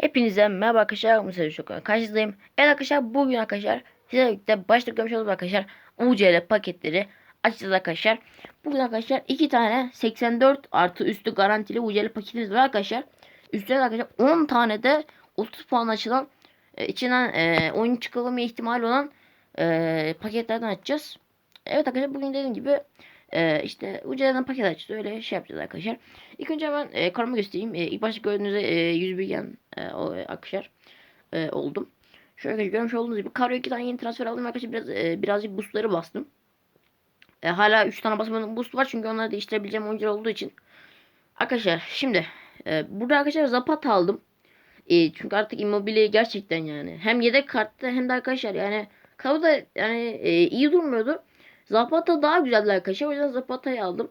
Hepinize merhaba arkadaşlar. Musa Şokan karşınızdayım. Evet arkadaşlar bugün arkadaşlar sizlerle birlikte başlık görmüş olduk arkadaşlar. UCL paketleri açacağız arkadaşlar. Bugün arkadaşlar iki tane 84 artı üstü garantili UCL paketimiz var arkadaşlar. Üstüne arkadaşlar 10 tane de 30 puan açılan e, içinden e, oyun çıkarılma ihtimali olan e, paketlerden açacağız. Evet arkadaşlar bugün dediğim gibi e, işte UCL'den paket açacağız. Öyle şey yapacağız arkadaşlar. İlk önce ben e, karımı göstereyim. E, ilk başta gördüğünüz e, 100 bilgen e, o, e, arkadaşlar e, oldum. Şöyle görmüş olduğunuz gibi Karo 2 tane yeni transfer aldım arkadaşlar. Biraz, e, birazcık boostları bastım. E, hala 3 tane basmadığım boost var çünkü onları değiştirebileceğim oyuncular olduğu için. Arkadaşlar şimdi e, burada arkadaşlar Zapata aldım. E, çünkü artık Immobile gerçekten yani hem yedek kartta hem de arkadaşlar yani Karo da yani e, iyi durmuyordu. Zapata daha güzeldi arkadaşlar. O yüzden Zapata'yı aldım.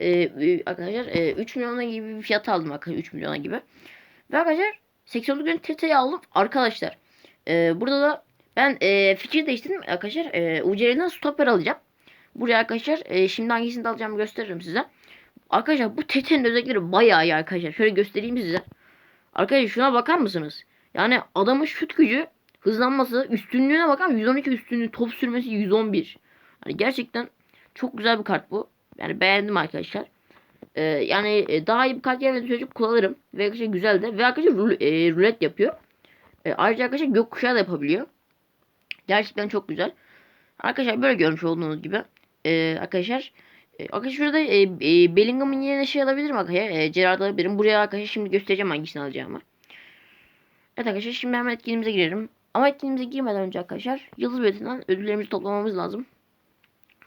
Ee, arkadaşlar e, 3 milyona gibi bir fiyat aldım arkadaşlar 3 milyona gibi. Ve arkadaşlar 80 gün TT'yi aldım arkadaşlar. E, burada da ben e, fikir değiştirdim arkadaşlar. E, UCL'den stopper alacağım. Buraya arkadaşlar e, şimdi hangisini de alacağımı gösteririm size. Arkadaşlar bu TT'nin özellikleri bayağı iyi arkadaşlar. Şöyle göstereyim size. Arkadaşlar şuna bakar mısınız? Yani adamın şut gücü hızlanması üstünlüğüne bakar 112 üstünlüğü top sürmesi 111. Hani gerçekten çok güzel bir kart bu. Yani beğendim arkadaşlar. Ee, yani e, daha iyi bir kart gelmedi çocuk kullanırım. Ve arkadaşlar güzel de. Ve arkadaşlar rul, e, rulet yapıyor. E, ayrıca arkadaşlar gökkuşağı da yapabiliyor. Gerçekten çok güzel. Arkadaşlar böyle görmüş olduğunuz gibi. E, arkadaşlar e, arkadaşlar şurada e, e, Bellingham'ın yerine şey alabilirim arkadaşlar. E, Gerard alabilirim. Buraya arkadaşlar şimdi göstereceğim hangisini alacağımı. Evet arkadaşlar şimdi hemen etkinliğimize girelim. Ama etkinliğimize girmeden önce arkadaşlar Yıldız Biletinden ödüllerimizi toplamamız lazım.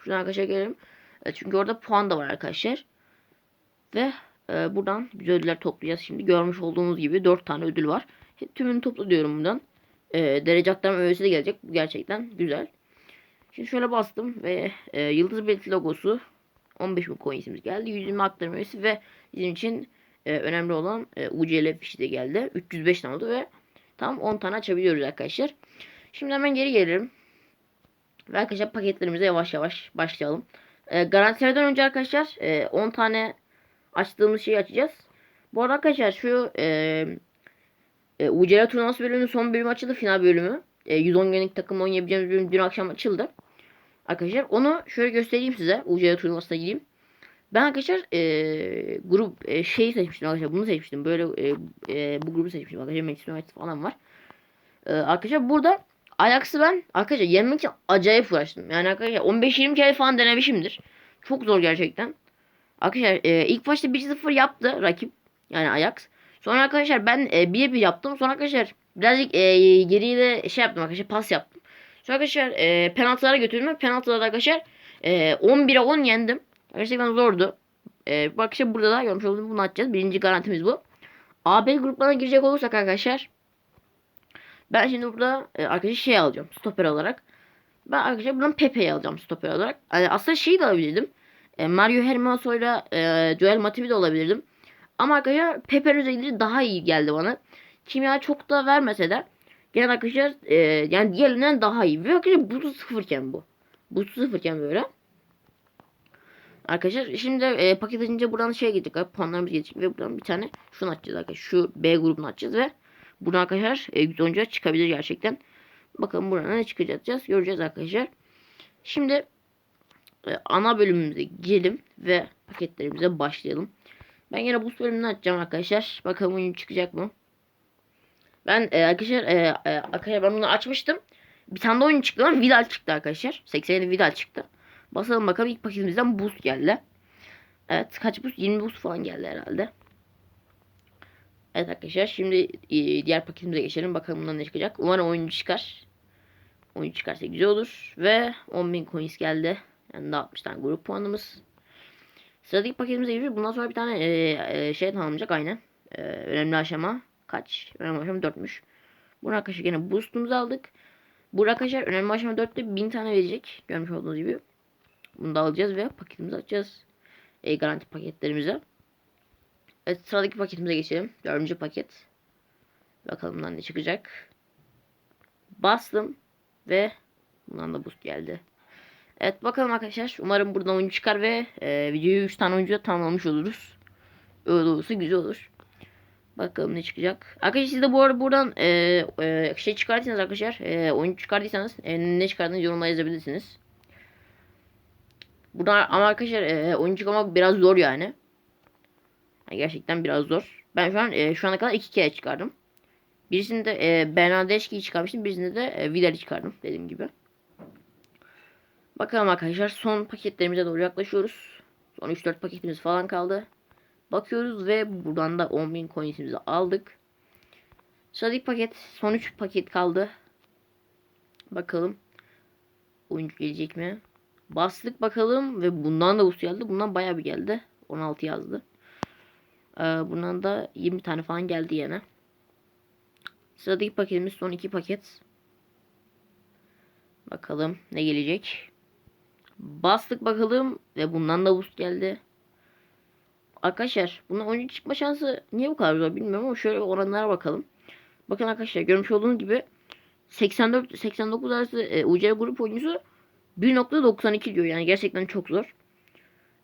Şuradan arkadaşlar gelelim. E, çünkü orada puan da var arkadaşlar. Ve e, buradan biz ödüller toplayacağız. Şimdi görmüş olduğunuz gibi 4 tane ödül var. Tümünü topla diyorum buradan. E, derece aktarma öğesi de gelecek. Bu gerçekten güzel. Şimdi şöyle bastım ve e, Yıldız Bileti logosu 15 bin coinsimiz geldi. 120 aktarma öğesi ve bizim için önemli olan e, UCL fişi de geldi. 305 tane oldu ve tam 10 tane açabiliyoruz arkadaşlar. Şimdi hemen geri gelelim. Ve arkadaşlar paketlerimize yavaş yavaş başlayalım. E, garantilerden önce arkadaşlar e, 10 tane açtığımız şeyi açacağız. Bu arada arkadaşlar şu e, e, UCL turnuvası bölümünün son bölümü açıldı. Final bölümü. E, 110 günlük takım oynayabileceğimiz bölüm dün akşam açıldı. Arkadaşlar onu şöyle göstereyim size. UCL turnuvasına gireyim. Ben arkadaşlar e, grup e, şeyi seçmiştim arkadaşlar. Bunu seçmiştim. Böyle e, e, bu grubu seçmiştim arkadaşlar. Manchester United falan var. E, arkadaşlar burada Ajax'ı ben arkadaşlar yenmek için acayip uğraştım. Yani arkadaşlar 15-20 kere falan denemişimdir. Çok zor gerçekten. Arkadaşlar e, ilk başta 1-0 yaptı rakip. Yani Ajax. Sonra arkadaşlar ben e, 1-1 yaptım. Sonra arkadaşlar birazcık e, geriye de şey yaptım arkadaşlar pas yaptım. Sonra arkadaşlar e, penaltılara götürdüm. Penaltılarda arkadaşlar e, 11'e 10 yendim. Gerçekten zordu. E, bak işte burada da görmüş olduğunuz bunu açacağız. Birinci garantimiz bu. AB gruplarına girecek olursak arkadaşlar ben şimdi burada e, arkadaşlar şey alacağım stoper olarak. Ben arkadaşlar buradan Pepe'yi alacağım stoper olarak. Yani aslında şeyi de alabilirdim. E, Mario Hermoso ile e, Joel Matip'i de alabilirdim. Ama arkadaşlar Pepe'nin özellikleri daha iyi geldi bana. Kimya çok da vermese de genel arkadaşlar e, yani diğerlerinden daha iyi. Ve arkadaşlar butu sıfırken bu. Butu sıfırken böyle. Arkadaşlar şimdi e, paket açınca buradan şeye gittik. Puanlarımız geçecek ve buradan bir tane şunu açacağız arkadaşlar. Şu B grubunu açacağız ve Buradan arkadaşlar e, güzel oyuncular çıkabilir gerçekten. Bakalım buradan ne çıkacağız göreceğiz arkadaşlar. Şimdi e, ana bölümümüze girelim ve paketlerimize başlayalım. Ben yine bu bölümünü açacağım arkadaşlar. Bakalım oyun çıkacak mı? Ben e, arkadaşlar e, e, arkadaşlar ben bunu açmıştım. Bir tane de oyun çıktı ama Vidal çıktı arkadaşlar. 87 Vidal çıktı. Basalım bakalım ilk paketimizden boost geldi. Evet kaç boost? 20 boost falan geldi herhalde. Evet arkadaşlar şimdi e, diğer paketimize geçelim. Bakalım bundan ne çıkacak. Umarım oyuncu çıkar. Oyuncu çıkarsa güzel olur. Ve 10.000 coins geldi. Yani daha 60 tane grup puanımız. Sıradaki paketimize giriyoruz. Bundan sonra bir tane e, e, şey tamamlayacak aynen. E, önemli aşama kaç? Önemli aşama 4'müş. Bunu arkadaşlar yine boostumuzu aldık. Bu arkadaşlar önemli aşama 4'te 1000 tane verecek. Görmüş olduğunuz gibi. Bunu da alacağız ve paketimizi açacağız. E, garanti paketlerimize. Evet sıradaki paketimize geçelim. Dördüncü paket. Bakalım ne çıkacak. Bastım. Ve bundan da boost geldi. Evet bakalım arkadaşlar. Umarım buradan oyuncu çıkar ve e, videoyu 3 tane oyuncuya tamamlamış oluruz. Öyle olursa güzel olur. Bakalım ne çıkacak. Arkadaşlar siz de bu arada buradan e, e, şey çıkartırsanız arkadaşlar. E, oyun çıkardıysanız e, ne çıkardığınızı yorumlara yazabilirsiniz. Buradan ama arkadaşlar e, oyun çıkarmak biraz zor yani. Gerçekten biraz zor. Ben şu an e, şu ana kadar iki kere çıkardım. Birisinde e, Bernardeşki'yi çıkarmıştım. Birisinde de e, Vidal'i çıkardım dediğim gibi. Bakalım arkadaşlar son paketlerimize doğru yaklaşıyoruz. Son 3-4 paketimiz falan kaldı. Bakıyoruz ve buradan da 10.000 coinsimizi aldık. Sıradaki paket son 3 paket kaldı. Bakalım. Oyuncu gelecek mi? Bastık bakalım ve bundan da boost geldi. Bundan bayağı bir geldi. 16 yazdı. Ee, bundan da 20 tane falan geldi yine. Sıradaki paketimiz son 2 paket. Bakalım ne gelecek. Bastık bakalım ve bundan da boost geldi. Arkadaşlar bunun oyuncu çıkma şansı niye bu kadar zor bilmiyorum ama şöyle oranlara bakalım. Bakın arkadaşlar görmüş olduğunuz gibi 84 89 arası e, UC grup oyuncusu 1.92 diyor. Yani gerçekten çok zor.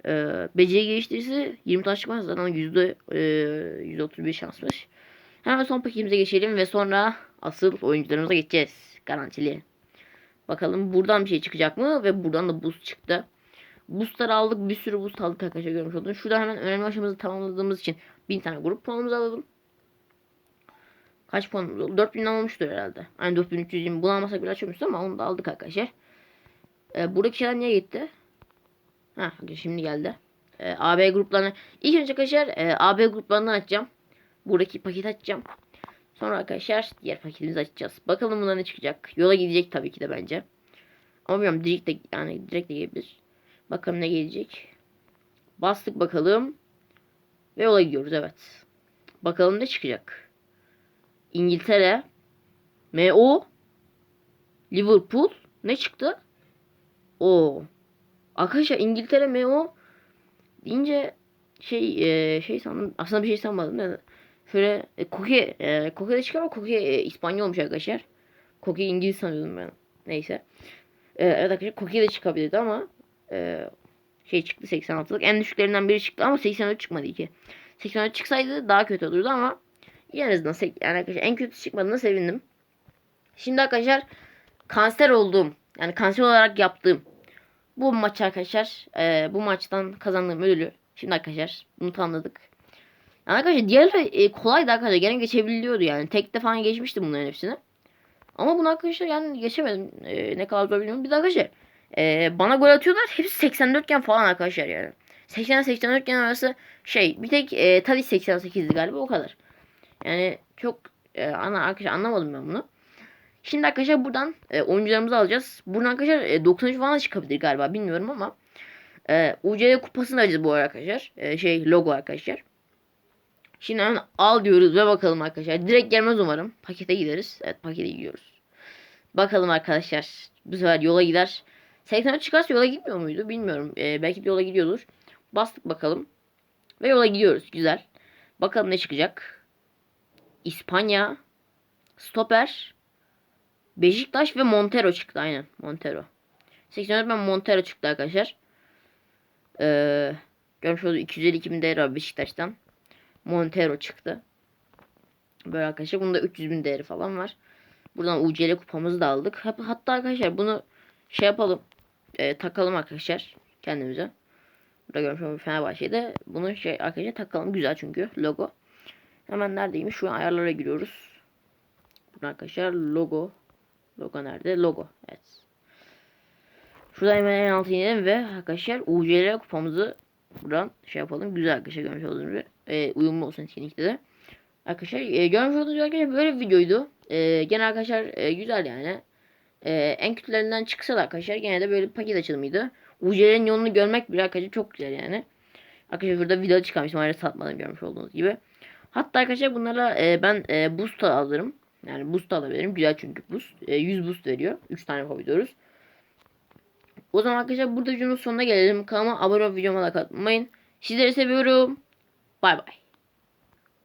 E, beceri geliştirirse 20 taş çıkmaz zaten yüzde e, %31 şansmış. Hemen son paketimize geçelim ve sonra asıl oyuncularımıza geçeceğiz. Garantili. Bakalım buradan bir şey çıkacak mı? Ve buradan da boost çıktı. Boostları aldık. Bir sürü boost aldık arkadaşlar görmüş oldunuz. Şurada hemen önemli aşamamızı tamamladığımız için 1000 tane grup puanımızı alalım. Kaç puanımız oldu? 4000 almıştır herhalde. Hani 4320 bunu bile açıyormuşuz ama onu da aldık arkadaşlar. Ee, buradaki şeyler niye gitti? Ha şimdi geldi. Ee, AB gruplarını ilk önce arkadaşlar e, AB gruplarından açacağım. Buradaki paketi açacağım. Sonra arkadaşlar diğer paketimizi açacağız. Bakalım bunlar ne çıkacak. Yola gidecek tabii ki de bence. Ama bilmiyorum direkt de yani direkt de gelebilir. Bakalım ne gelecek. Bastık bakalım. Ve yola gidiyoruz evet. Bakalım ne çıkacak. İngiltere. MO. Liverpool. Ne çıktı? O. Arkadaşlar İngiltere MO deyince şey e, şey sandım. Aslında bir şey sanmadım. Da. Şöyle e, Koke e, Koke de çıkıyor ama Koke e, İspanyolmuş arkadaşlar. Koke İngiliz sanıyordum ben. Neyse. E, evet arkadaşlar Koke de çıkabilirdi ama e, şey çıktı 86'lık. En düşüklerinden biri çıktı ama 84 çıkmadı ki. 84 çıksaydı daha kötü olurdu ama en azından yani arkadaşlar en kötü çıkmadığına sevindim. Şimdi arkadaşlar kanser olduğum yani kanser olarak yaptığım bu maç arkadaşlar e, bu maçtan kazandığım ödülü şimdi arkadaşlar bunu tamamladık. Yani arkadaşlar diğerleri e, kolaydı arkadaşlar gene geçebiliyordu yani tek de falan geçmiştim bunların hepsini. Ama bunu arkadaşlar yani geçemedim e, ne kadar zor bilmiyorum. Bir de arkadaşlar e, bana gol atıyorlar hepsi 84 iken falan arkadaşlar yani. 80-84 iken arası şey bir tek e, Tadic 88'di galiba o kadar. Yani çok e, ana arkadaşlar anlamadım ben bunu. Şimdi arkadaşlar buradan e, oyuncularımızı alacağız. Buradan arkadaşlar e, 93 falan çıkabilir galiba bilmiyorum ama e, UCL kupasını alacağız bu arkadaşlar. E, şey logo arkadaşlar. Şimdi hemen al diyoruz ve bakalım arkadaşlar. Direkt gelmez umarım. Pakete gideriz. Evet pakete gidiyoruz. Bakalım arkadaşlar. Bu sefer yola gider. 83 çıkarsa yola gitmiyor muydu bilmiyorum. E, belki de yola gidiyordur. Bastık bakalım. Ve yola gidiyoruz. Güzel. Bakalım ne çıkacak. İspanya. Stoper. Beşiktaş ve Montero çıktı aynen. Montero. 84 ben Montero çıktı arkadaşlar. Ee, görmüş olduğunuz 252 bin değeri var Beşiktaş'tan. Montero çıktı. Böyle arkadaşlar. Bunda 300 bin değeri falan var. Buradan UCL kupamızı da aldık. Hatta arkadaşlar bunu şey yapalım. E, takalım arkadaşlar kendimize. Burada görmüş olduğunuz Fenerbahçe'de bunu şey arkadaşlar takalım. Güzel çünkü logo. Hemen neredeymiş? Şu an ayarlara giriyoruz. Burada arkadaşlar logo. Logo nerede? Logo. Evet. Şurada hemen en altına inelim ve arkadaşlar UCL kupamızı buradan şey yapalım. Güzel arkadaşlar görmüş olduğunuz gibi. E, uyumlu olsun etkinlikte de. Arkadaşlar e, görmüş olduğunuz gibi arkadaşlar böyle bir videoydu. E, gene arkadaşlar e, güzel yani. E, en kötülerinden çıksa da arkadaşlar gene de böyle paket açılımıydı. UCL'nin yolunu görmek bile arkadaşlar çok güzel yani. Arkadaşlar burada video çıkarmıştım ayrı satmadım görmüş olduğunuz gibi. Hatta arkadaşlar bunlara e, ben e, boost alırım. Yani boost alabilirim. Güzel çünkü boost. E, 100 boost veriyor. 3 tane yapabiliyoruz. O zaman arkadaşlar burada videonun sonuna gelelim. Kanalıma abone olup videoma like atmayın. Sizleri seviyorum. Bay bay.